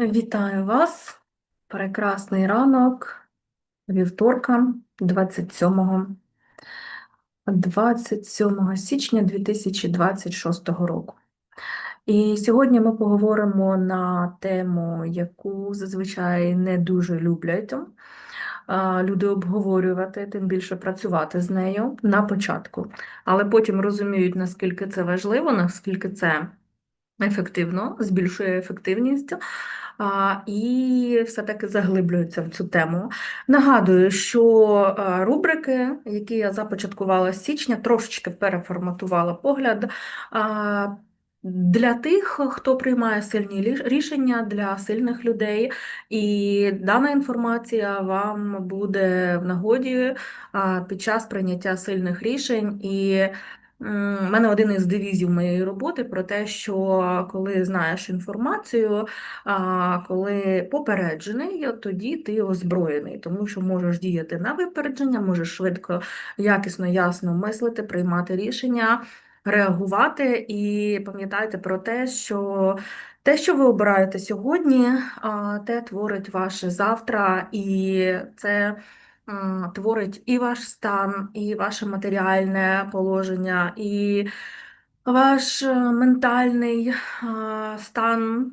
Вітаю вас. Прекрасний ранок вівторка 27 27 січня 2026 року. І сьогодні ми поговоримо на тему, яку зазвичай не дуже люблять люди обговорювати, тим більше працювати з нею на початку. Але потім розуміють, наскільки це важливо, наскільки це ефективно, збільшує ефективність і все-таки заглиблюються в цю тему. Нагадую, що рубрики, які я започаткувала з січня, трошечки переформатувала погляд. Для тих, хто приймає сильні рішення для сильних людей, і дана інформація вам буде в нагоді під час прийняття сильних рішень. І у мене один із девізів моєї роботи про те, що коли знаєш інформацію, коли попереджений, тоді ти озброєний, тому що можеш діяти на випередження, можеш швидко, якісно, ясно мислити, приймати рішення, реагувати. І пам'ятайте про те, що те, що ви обираєте сьогодні, те творить ваше завтра, і це творить і ваш стан, і ваше матеріальне положення, і ваш е, ментальний е, стан.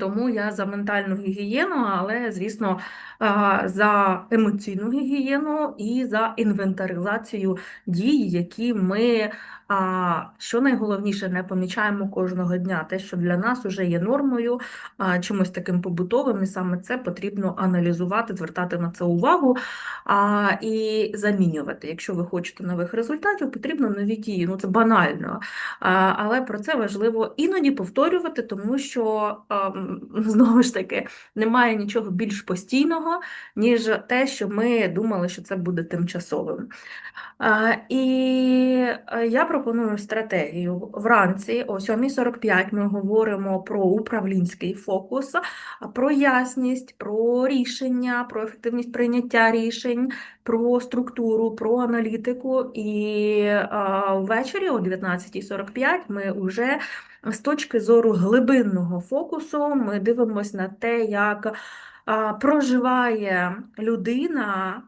Тому я за ментальну гігієну, але, звісно, е, за емоційну гігієну і за інвентаризацію дій, які ми, а, що найголовніше, не помічаємо кожного дня. Те, що для нас вже є нормою, а, чимось таким побутовим, і саме це потрібно аналізувати, звертати на це увагу а, і замінювати. Якщо ви хочете нових результатів, потрібно нові дії. Ну це банально. А, Але про це важливо іноді повторювати, тому що ем, знову ж таки немає нічого більш постійного, ніж те, що ми думали, що це буде тимчасовим. А, І е, я пропоную стратегію. Вранці о 7.45 ми говоримо про управлінський фокус, про ясність, про рішення, про ефективність прийняття рішень, про структуру, про аналітику. І ввечері о 19.45 ми вже з точки зору глибинного фокусу ми дивимося на те, як проживає людина,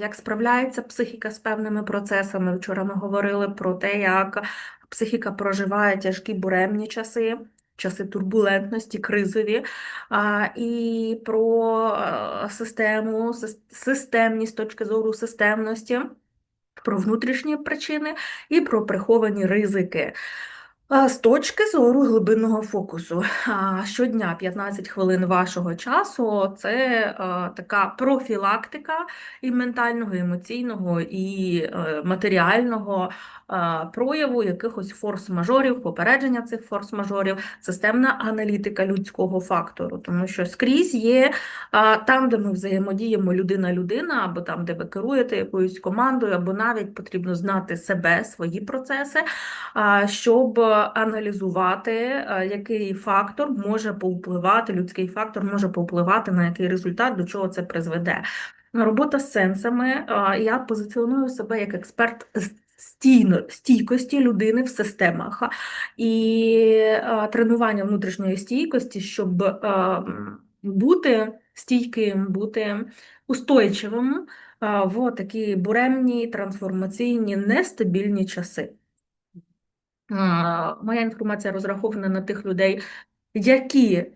як справляється психіка з певними процесами. Вчора ми говорили про те, як психіка проживає тяжкі буремні часи. Часи турбулентності, кризові, а, і про е, систему, сис- системність з точки зору системності, про внутрішні причини і про приховані ризики. З точки зору глибинного фокусу, щодня 15 хвилин вашого часу це така профілактика і ментального, і емоційного, і е, матеріального прояву якихось форс-мажорів, попередження цих форс-мажорів, системна аналітика людського фактору, тому що скрізь є там, де ми взаємодіємо людина-людина, або там, де ви керуєте якоюсь командою, або навіть потрібно знати себе, свої процеси, щоб аналізувати, який фактор може повпливати, людський фактор може повпливати на який результат, до чого це призведе. Робота з сенсами. Я позиціоную себе як експерт стійкості людини в системах і тренування внутрішньої стійкості, щоб бути стійким, бути устойчивим в такі буремні, трансформаційні, нестабільні часи. Моя інформація розрахована на тих людей, які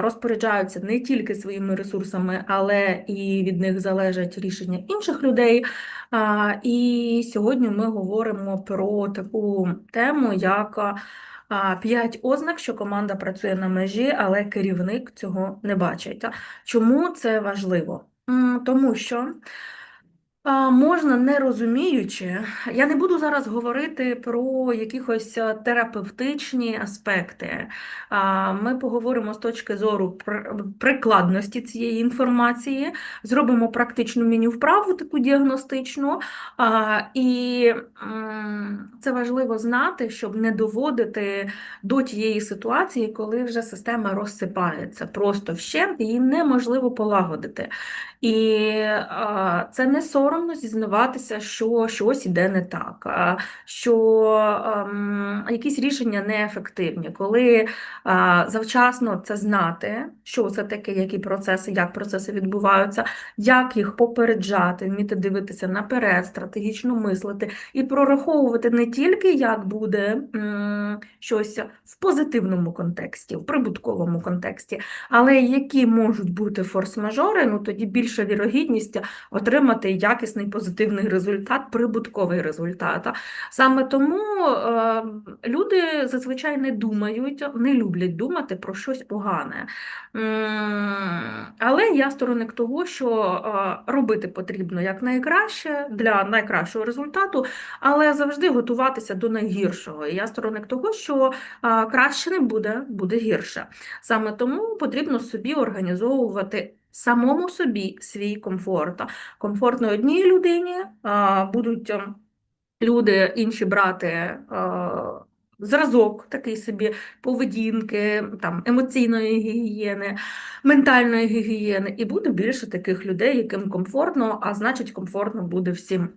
розпоряджаються не тільки своїми ресурсами, але і від них залежать рішення інших людей. І сьогодні ми говоримо про таку тему, як п'ять ознак, що команда працює на межі, але керівник цього не бачить. Чому це важливо? Тому що. Можна не розуміючи, я не буду зараз говорити про якихось терапевтичні аспекти. Ми поговоримо з точки зору прикладності цієї інформації, зробимо практичну міні-вправу, таку діагностичну. І це важливо знати, щоб не доводити до тієї ситуації, коли вже система розсипається просто вщент, її неможливо полагодити. І це не сором. Соромно зізнаватися, що щось іде не так, що ем, якісь рішення неефективні, коли завчасно це знати, що це таке, які процеси, як процеси відбуваються, як їх попереджати, вміти дивитися наперед, стратегічно мислити і прораховувати не тільки як буде м, щось в позитивному контексті, в прибутковому контексті, але які можуть бути форс-мажори, ну тоді більша вірогідність отримати якісний позитивний результат, прибутковий результат. Саме тому е, люди зазвичай не думають, не люблять думати про щось погане. Але я сторонник того, що е, робити потрібно якнайкраще для найкращого результату, але завжди готуватися до найгіршого. І я сторонник того, що е, краще не буде, буде гірше. Саме тому потрібно собі організовувати самому собі свій комфорт. Комфортно одній людині будуть ем, люди інші брати. Зразок такий собі поведінки, там, емоційної гігієни, ментальної гігієни, і буде більше таких людей, яким комфортно, а значить, комфортно буде всім.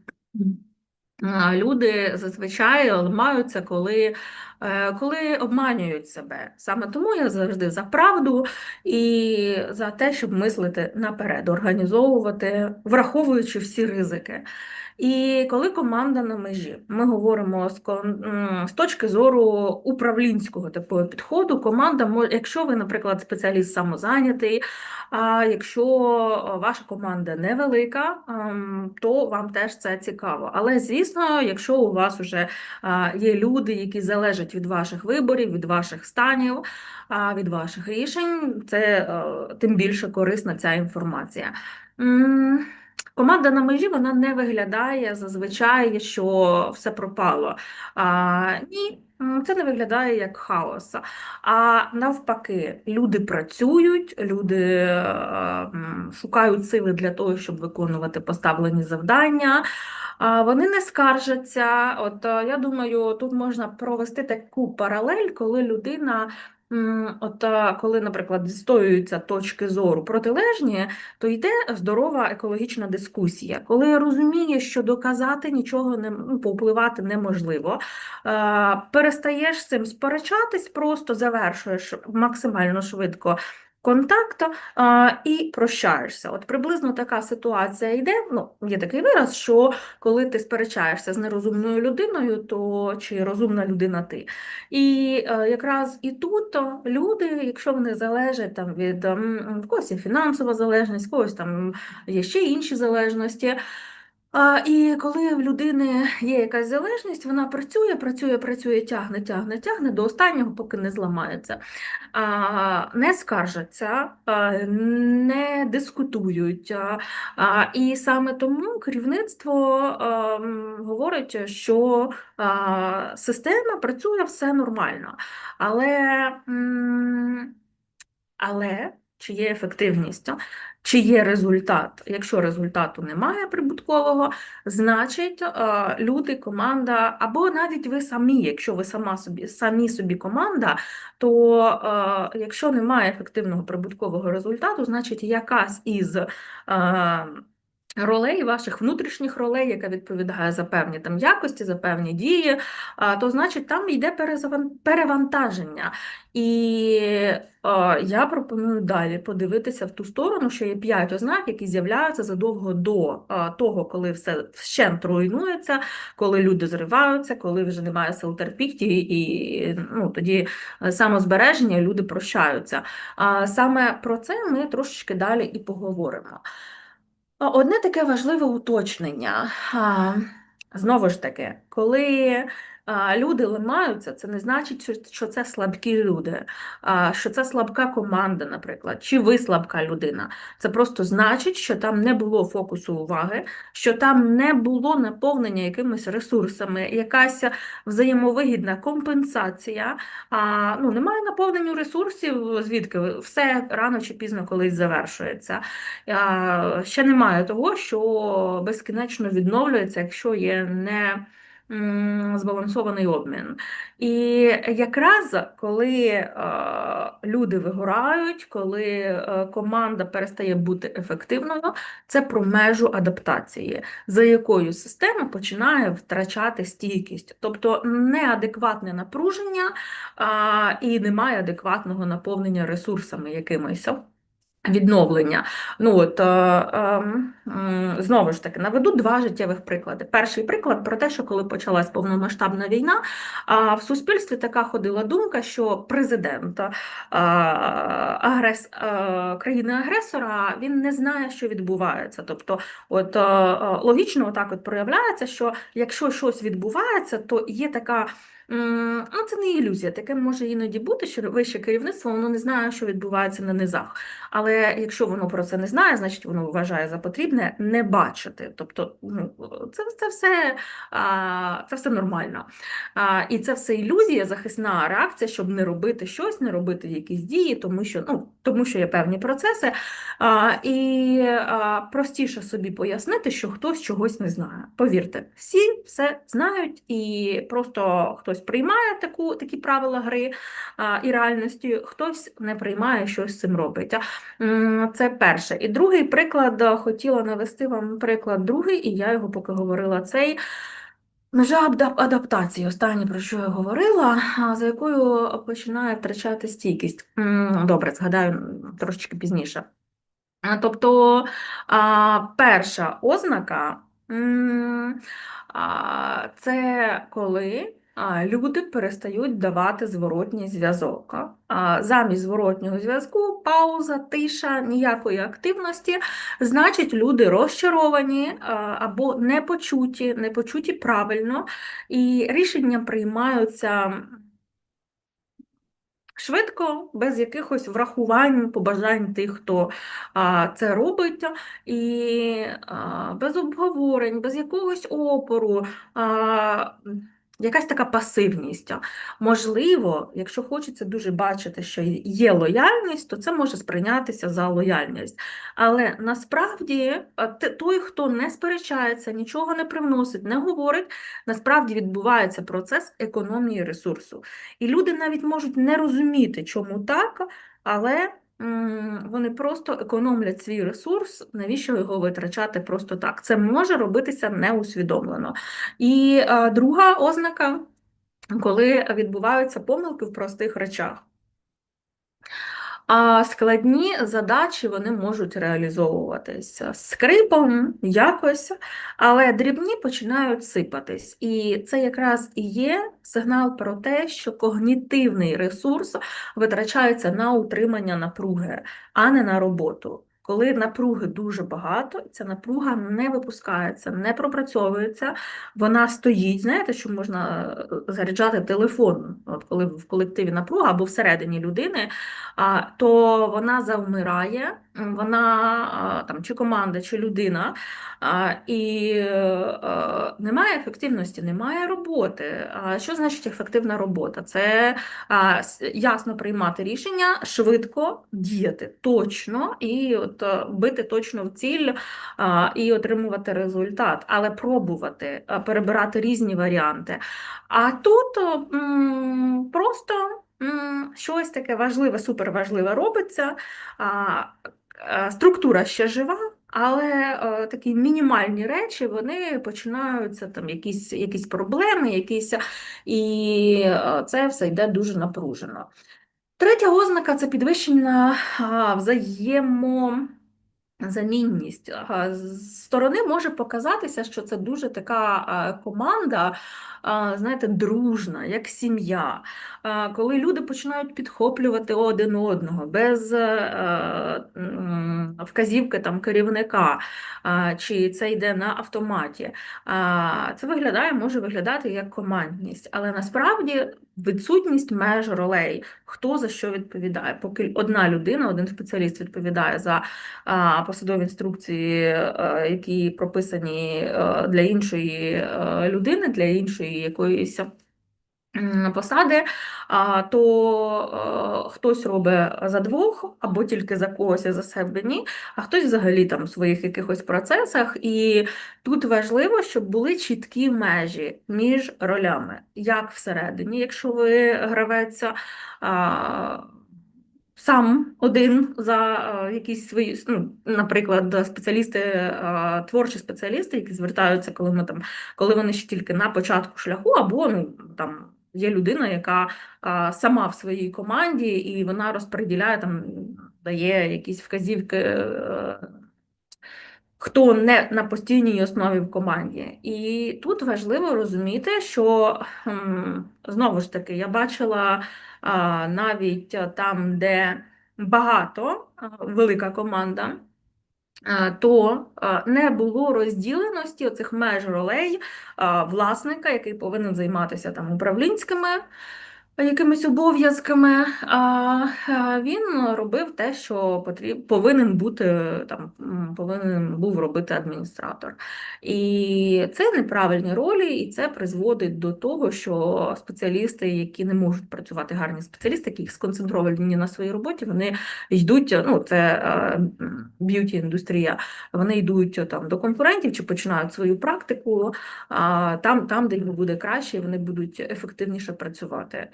Люди зазвичай ламаються, коли е, коли обманюють себе. Саме тому я завжди за правду і за те, щоб мислити наперед, організовувати, враховуючи всі ризики. І коли команда на межі, ми говоримо з з точки зору управлінського такого підходу, команда якщо ви, наприклад, спеціаліст самозайнятий, а якщо ваша команда невелика, ем, то вам теж це цікаво. Але звісно, якщо у вас вже є люди, які залежать від ваших виборів, від ваших станів, від ваших рішень, це е, тим більше корисна ця інформація. Команда на межі вона не виглядає зазвичай, що все пропало. А, Ні, це не виглядає як хаос. А навпаки, люди працюють, люди шукають сили для того, щоб виконувати поставлені завдання. Вони не скаржаться. От я думаю, тут можна провести таку паралель, коли людина От коли, наприклад, відстоюються точки зору протилежні, то йде здорова екологічна дискусія, коли розуміє, що доказати нічого не ну, повпливати неможливо, перестаєш з цим сперечатись, просто завершуєш максимально швидко контакт а, і прощаєшся. От приблизно така ситуація йде. Ну, Є такий вираз, що коли ти сперечаєшся з нерозумною людиною, то чи розумна людина ти. І а, е, якраз і тут люди, якщо вони залежать там від в когось є фінансова залежність, в когось там є ще інші залежності. І коли в людини є якась залежність, вона працює, працює, працює, тягне, тягне, тягне до останнього, поки не зламається, не скаржаться, не дискутують. І саме тому керівництво говорить, що система працює все нормально. Але, але чи є ефективність, чи є результат. Якщо результату немає прибуткового, значить е, люди, команда, або навіть ви самі, якщо ви сама собі самі собі команда, то е, якщо немає ефективного прибуткового результату, значить якась із е, Ролей, ваших внутрішніх ролей, яка відповідає за певні там якості, за певні дії, то значить там йде перевантаження. І я пропоную далі подивитися в ту сторону, що є п'ять ознак, які з'являються задовго до того, коли все вщент руйнується, коли люди зриваються, коли вже немає сил терпіти, і ну, тоді самозбереження люди прощаються. Саме про це ми трошечки далі і поговоримо. Одне таке важливе уточнення. Знову ж таки, коли люди ламаються, це не значить, що це слабкі люди, що це слабка команда, наприклад, чи ви слабка людина. Це просто значить, що там не було фокусу уваги, що там не було наповнення якимись ресурсами, якась взаємовигідна компенсація. Ну, Немає наповнення ресурсів, звідки все рано чи пізно колись завершується. Ще немає того, що безкінечно відновлюється, якщо є не збалансований обмін. І якраз коли е, люди вигорають, коли е, команда перестає бути ефективною, це про межу адаптації, за якою система починає втрачати стійкість, тобто неадекватне напруження і немає адекватного наповнення ресурсами якимись. Відновлення. Ну от, е, е, Знову ж таки, наведу два життєвих приклади. Перший приклад про те, що коли почалась повномасштабна війна, а в суспільстві така ходила думка, що президент е, агрес, країни-агресора він не знає, що відбувається. Тобто, от логічно так от проявляється, що якщо щось відбувається, то є така. Ну, Це не ілюзія, таке може іноді бути, що вище керівництво воно не знає, що відбувається на низах. Але якщо воно про це не знає, значить воно вважає за потрібне не бачити. Тобто ну, це це, все це все нормально. І це все ілюзія, захисна реакція, щоб не робити щось, не робити якісь дії, тому що ну, тому що є певні процеси. І простіше собі пояснити, що хтось чогось не знає. Повірте, всі все знають, і просто хтось приймає таку, такі правила гри і реальності, хтось не приймає щось з цим робить. Це перше. І другий приклад е, хотіла навести вам приклад другий, і я його поки говорила цей. Межа адаптації, останнє, про що я говорила, за якою починає втрачати стійкість. Добре, згадаю трошечки пізніше. Тобто перша ознака це коли люди перестають давати зворотній зв'язок. Замість зворотнього зв'язку, пауза, тиша, ніякої активності, значить, люди розчаровані або не почуті, не почуті правильно, і рішення приймаються. Швидко, без якихось врахувань, побажань тих, хто а, це робить, і а, без обговорень, без якогось опору. А, Якась така пасивність. Можливо, якщо хочеться дуже бачити, що є лояльність, то це може сприйнятися за лояльність. Але насправді той, хто не сперечається, нічого не привносить, не говорить, насправді відбувається процес економії ресурсу. І люди навіть можуть не розуміти, чому так, але вони просто економлять свій ресурс, навіщо його витрачати просто так? Це може робитися неусвідомлено. І друга ознака, коли відбуваються помилки в простих речах. А складні задачі вони можуть реалізовуватися скрипом, якось, але дрібні починають сипатись. І це якраз і є сигнал про те, що когнітивний ресурс витрачається на утримання напруги, а не на роботу. Коли напруги дуже багато, ця напруга не випускається, не пропрацьовується, вона стоїть. Знаєте, що можна е, заряджати телефон, от коли в колективі напруга або всередині людини, то вона завмирає, вона там чи команда, чи людина, і е, немає ефективності, немає роботи. Що значить ефективна робота? Це ясно приймати рішення, швидко діяти точно і е, бити точно в ціль і отримувати результат, але пробувати перебирати різні варіанти. А тут просто щось таке важливе, суперважливе робиться, структура ще жива. Але е, такі мінімальні речі вони починаються там якісь якісь проблеми, якісь, і е, це все йде дуже напружено. Третя ознака це підвищення взаємо. Замінність сторони може показатися, що це дуже така команда, знаєте, дружна, як сім'я, коли люди починають підхоплювати один одного без е, вказівки там керівника, чи це йде на автоматі. Це виглядає, може виглядати як командність, але насправді відсутність меж ролей, хто за що відповідає. Поки одна людина, один спеціаліст відповідає за посадові інструкції, які прописані для іншої людини, для іншої якоїсь посади, то е, хтось робить за двох, або тільки за когось, за себе ні, а хтось взагалі там в своїх якихось процесах. І тут важливо, щоб були чіткі межі між ролями, як всередині, якщо ви гравець сам один за е, якісь свої, ну, наприклад, спеціалісти, е, творчі спеціалісти, які звертаються, коли ми там, коли вони ще тільки на початку шляху, або ну там. Є людина, яка а, сама в своїй команді, і вона розподіляє там, дає якісь вказівки, а, е, хто не на постійній основі в команді. І тут важливо розуміти, що знову ж таки я бачила навіть там, де багато велика команда. То не було розділеності оцих меж ролей власника, який повинен займатися там управлінськими якимись обов'язками, а він робив те, що потріб, повинен бути там, повинен був робити адміністратор. І це неправильні ролі, і це призводить до того, що спеціалісти, які не можуть працювати гарні спеціалісти, які сконцентровані на своїй роботі, вони йдуть, ну це б'юті індустрія, вони йдуть там до конкурентів чи починають свою практику там, там, де їм буде краще, вони будуть ефективніше працювати.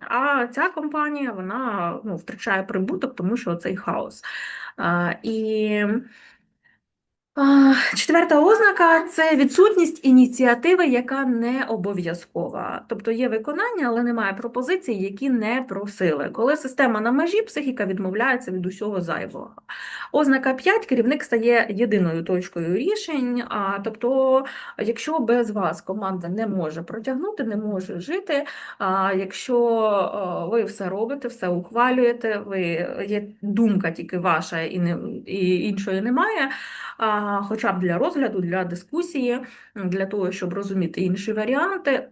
А ця компанія вона ну, втрачає прибуток, тому що цей хаос. І Четверта ознака це відсутність ініціативи, яка не обов'язкова. Тобто є виконання, але немає пропозицій, які не просили. Коли система на межі, психіка відмовляється від усього зайвого. Ознака 5 керівник стає єдиною точкою рішень. А, Тобто, якщо без вас команда не може протягнути, не може жити. А якщо ви все робите, все ухвалюєте, ви є думка тільки ваша і не і іншої немає хоча б для розгляду, для дискусії, для того, щоб розуміти інші варіанти.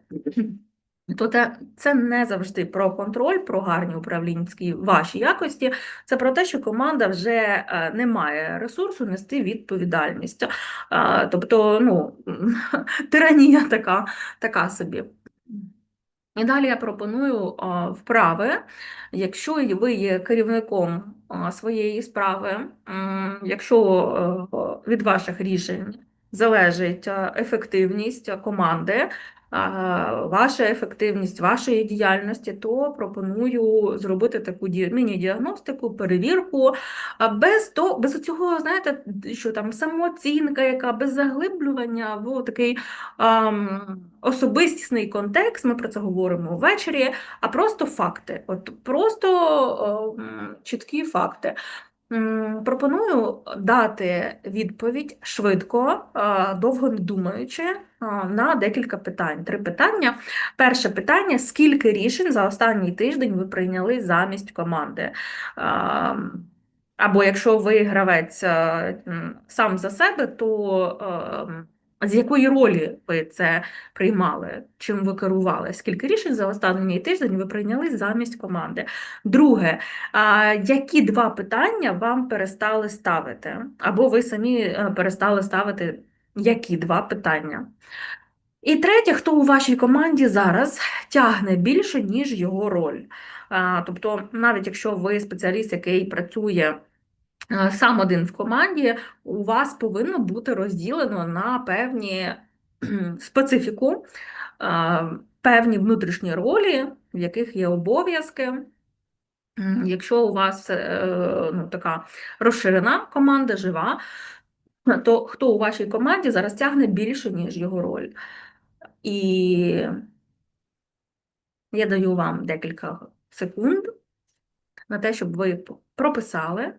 То це не завжди про контроль, про гарні управлінські ваші якості. Це про те, що команда вже е, не має ресурсу нести відповідальність. Тобто, ну, тиранія така, така собі. І далі я пропоную вправи, якщо ви є керівником своєї справи, якщо е, від ваших рішень залежить ефективність команди, ваша ефективність вашої діяльності, то пропоную зробити таку міні-діагностику, перевірку, без то, без цього, знаєте, що там самооцінка, яка без заглиблювання в такий ам, особистісний контекст, ми про це говоримо ввечері, а просто факти. От Просто ам, чіткі факти. Пропоную дати відповідь швидко, довго не думаючи, на декілька питань. Три питання. Перше питання: скільки рішень за останній тиждень ви прийняли замість команди? Або якщо ви гравець сам за себе, то з якої ролі ви це приймали? Чим ви керували? Скільки рішень за останній тиждень ви прийняли замість команди? Друге, які два питання вам перестали ставити? Або ви самі е, перестали ставити які два питання? І третє, хто у вашій команді зараз тягне більше, ніж його роль? Тобто, навіть якщо ви спеціаліст, який працює. Е, сам один в команді, у вас повинно бути розділено на певні специфіку, е, певні внутрішні ролі, в яких є обов'язки. Якщо у вас е, ну, така розширена команда жива, то хто у вашій команді зараз тягне більше, ніж його роль. І я даю вам декілька секунд на те, щоб ви прописали.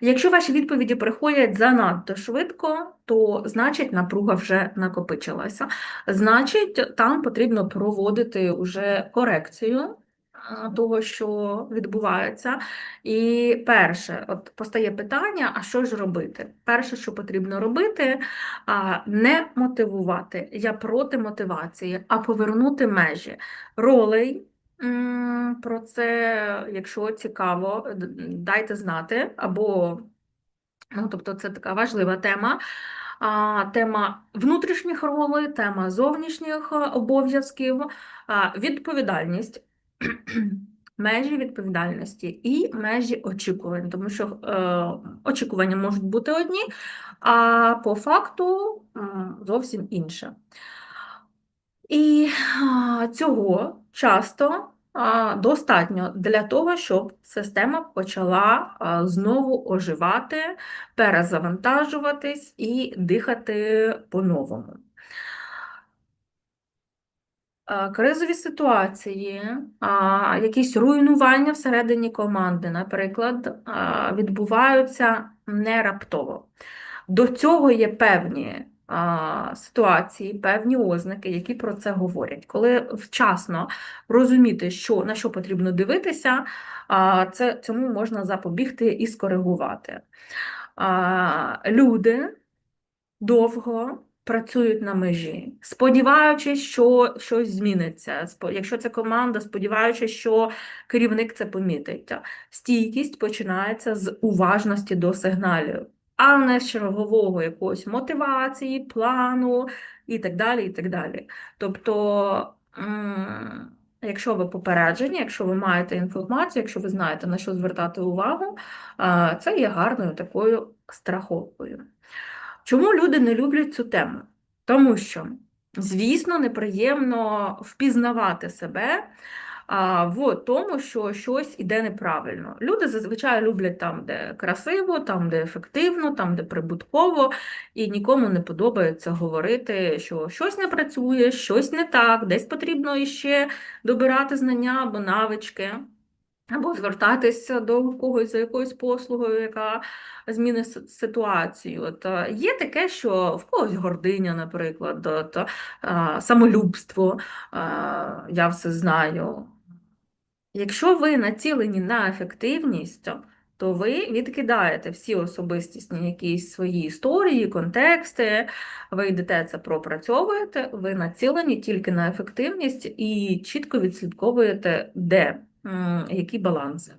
Якщо ваші відповіді приходять занадто швидко, то значить напруга вже накопичилася. Значить, там потрібно проводити вже корекцію того, що відбувається. І перше, от постає питання: а що ж робити? Перше, що потрібно робити, не мотивувати. Я проти мотивації, а повернути межі ролей. Про це, якщо цікаво, дайте знати, або, ну, тобто, це така важлива тема. а, тема внутрішніх ролей, тема зовнішніх е, обов'язків, відповідальність, межі відповідальності і межі очікувань, тому що е, очікування можуть бути одні, а по факту зовсім інше. І цього часто достатньо для того, щоб система почала знову оживати, перезавантажуватись і дихати по-новому. Кризові ситуації, якісь руйнування всередині команди, наприклад, відбуваються не раптово. До цього є певні ситуації, певні ознаки, які про це говорять. Коли вчасно розуміти, що, на що потрібно дивитися, це, цьому можна запобігти і скоригувати. Люди довго працюють на межі, сподіваючись, що щось зміниться. Якщо це команда, сподіваючись, що керівник це помітить. Стійкість починається з уважності до сигналів, а не з чергового якогось мотивації, плану і так далі. і так далі. Тобто, якщо ви попереджені, якщо ви маєте інформацію, якщо ви знаєте, на що звертати увагу, це є гарною такою страховкою. Чому люди не люблять цю тему? Тому що, звісно, неприємно впізнавати себе в тому, що щось іде неправильно. Люди зазвичай люблять там, де красиво, там, де ефективно, там, де прибутково, і нікому не подобається говорити, що щось не працює, щось не так, десь потрібно іще добирати знання або навички. Або звертатися до когось за якоюсь послугою, яка змінить ситуацію. От, є таке, що в когось гординя, наприклад, от, самолюбство, я все знаю. Якщо ви націлені на ефективність, то ви відкидаєте всі особистісні якісь свої історії, контексти, ви йдете це пропрацьовуєте, ви націлені тільки на ефективність і чітко відслідковуєте, де які баланси.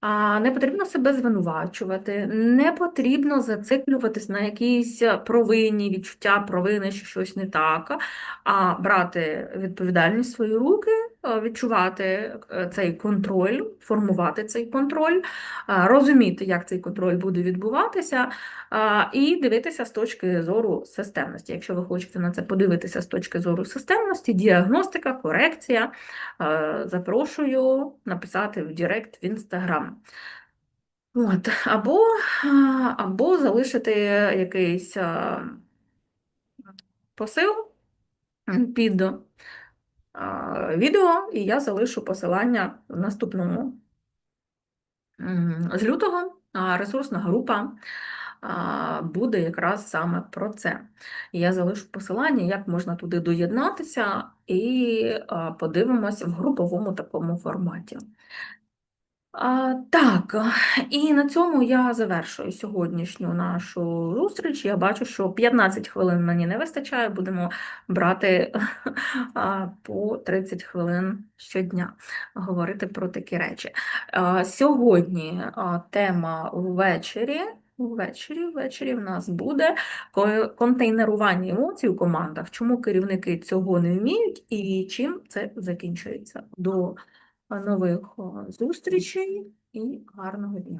А не потрібно себе звинувачувати, не потрібно зациклюватись на якісь провинні відчуття провини, що щось не так, а брати відповідальність в свої руки, відчувати е, цей контроль, формувати цей контроль, е, розуміти, як цей контроль буде відбуватися, е, і дивитися з точки зору системності. Якщо ви хочете на це подивитися з точки зору системності, діагностика, корекція, е, запрошую написати в Директ в Інстаграм. От, або, або залишити якийсь посил під відео, і я залишу посилання в наступному. З лютого ресурсна група буде якраз саме про це. Я залишу посилання, як можна туди доєднатися, і подивимось в груповому такому форматі. Так, і на цьому я завершую сьогоднішню нашу зустріч. Я бачу, що 15 хвилин мені не вистачає, будемо брати по 30 хвилин щодня, говорити про такі речі. А, Сьогодні тема ввечері. Ввечері, ввечері в нас буде контейнерування емоцій у командах, чому керівники цього не вміють і чим це закінчується. До нових зустрічей і гарного дня.